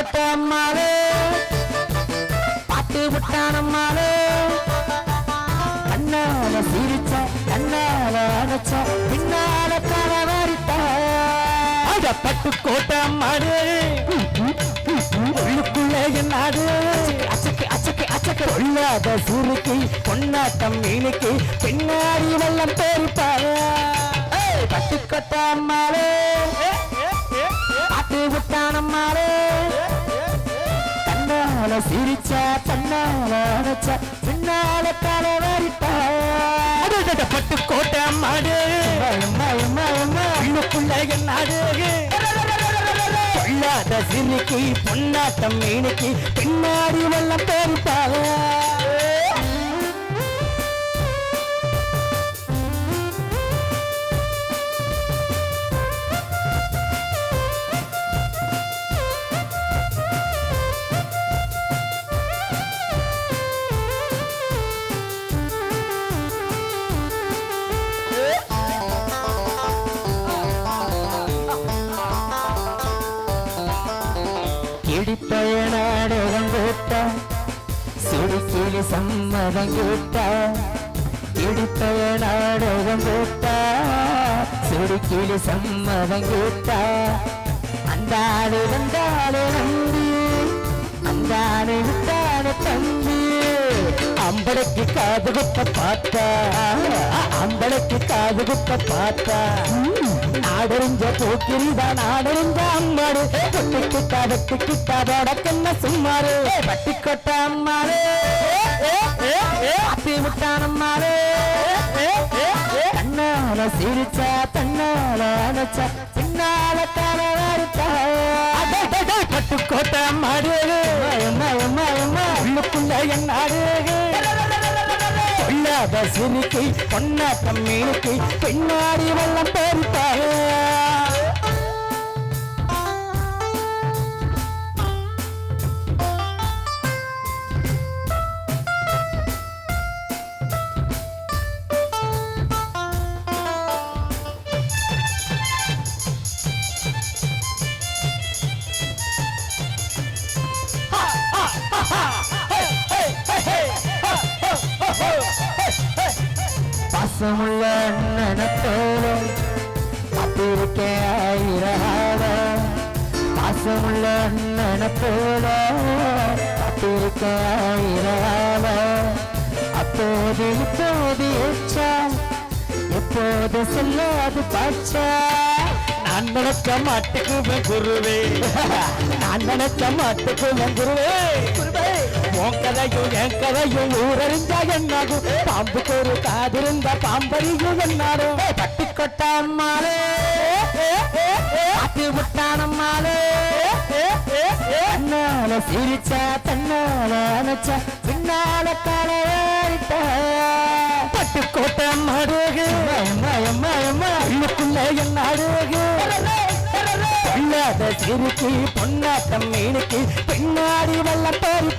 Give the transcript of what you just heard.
கொட்ட அம்மாவே. பாட்டு விட்டானம்மாவே கண்ணால சிரிச்ச கண்ணால அடைச்ச பின்னால கலவரித்த அட பட்டு கோட்டை அம்மாடு உள்ளுக்குள்ள என்னாடு அச்சக்கு அச்சக்கு அச்சக்கு உள்ளாத சூருக்கு பொன்னாட்டம் மீனுக்கு பின்னாடி வெள்ளம் பேரிப்பாரு. பட்டு கொட்ட அம்மாவே. சிரிச்சா அணைச்சா பின்னால தலைவரிட்டா பட்டு கோட்டை மாடு. உள்ளுக்குள்ள என்னாடு கொள்ளாத சிறுக்கு பொன்னாட்டம் மீனுக்கு பின்னாடி வெள்ளம் பேரிட்டாங்க. ஒரு சுடுக்கிளி சம்மதம் கேட்டா கிடிப்பய நாடகம் போட்டா கூட்ட கிளி சம்மதம் கூட்ட. அந்தாடு வந்தாலே நம்பி. அந்தாடு விட்டாலே தம்பி. அம்பளைக்கு காது குத்த பார்த்தா அம்பளைக்கு காது குத்த பார்த்தா. நாடறிஞ்ச போக்கிரிதா நாடறிஞ்ச அம்மாடு. கொட்டி கிட்டா வெட்டி கிட்டா தொடக்கன்ன சும்மாரு. பட்டி கொட்ட அம்மாரு. அப்பி விட்டான் அம்மாரு. கண்ணால சிரிச்சா தன்னால அணைச்சா பின்னால தலைவரிச்சா பட்டு கோட்ட அம்மாடு. உள்ளுக்குள்ள என்னாடு கொள்ளாத சினிக்கு பொன்னாட்டம் மீனுக்கு பின்னாடி வெள்ளம் பேரிட்டாங்க பாசமுள்ள அண்ணனத்தோட காத்திருக்க ஆயிராட பாசமுள்ள அண்ணனத்தோட காத்திருக்க ஆயிராட அப்போது இப்போது ஏற்றால் எப்போது செல்லாது பாச்சா நான் நினைக்க மாட்டுக்குவேன் குருவே. நான் நினைக்க மாட்டுக்குவேன் குருவே. உன் கதையும் என் கதையும் ஊரறிஞ்சா என்னாகும்? பாம்புக்கு ஒரு காதிருந்த பாம்பறியும் என்னாடும் பட்டி கொட்டாம்மாலே பாட்டு விட்டானம்மாலே தன்னால சிரிச்சா தன்னால அணைச்சா பின்னால தலையாரிட்ட பட்டு அம்மா அம்மா உள்ளுக்குள்ள என்ன அழகு. இல்லாத சிறுக்கு பொன்னாட்டம் மீனுக்கு பின்னாடி வெள்ளம் பேரு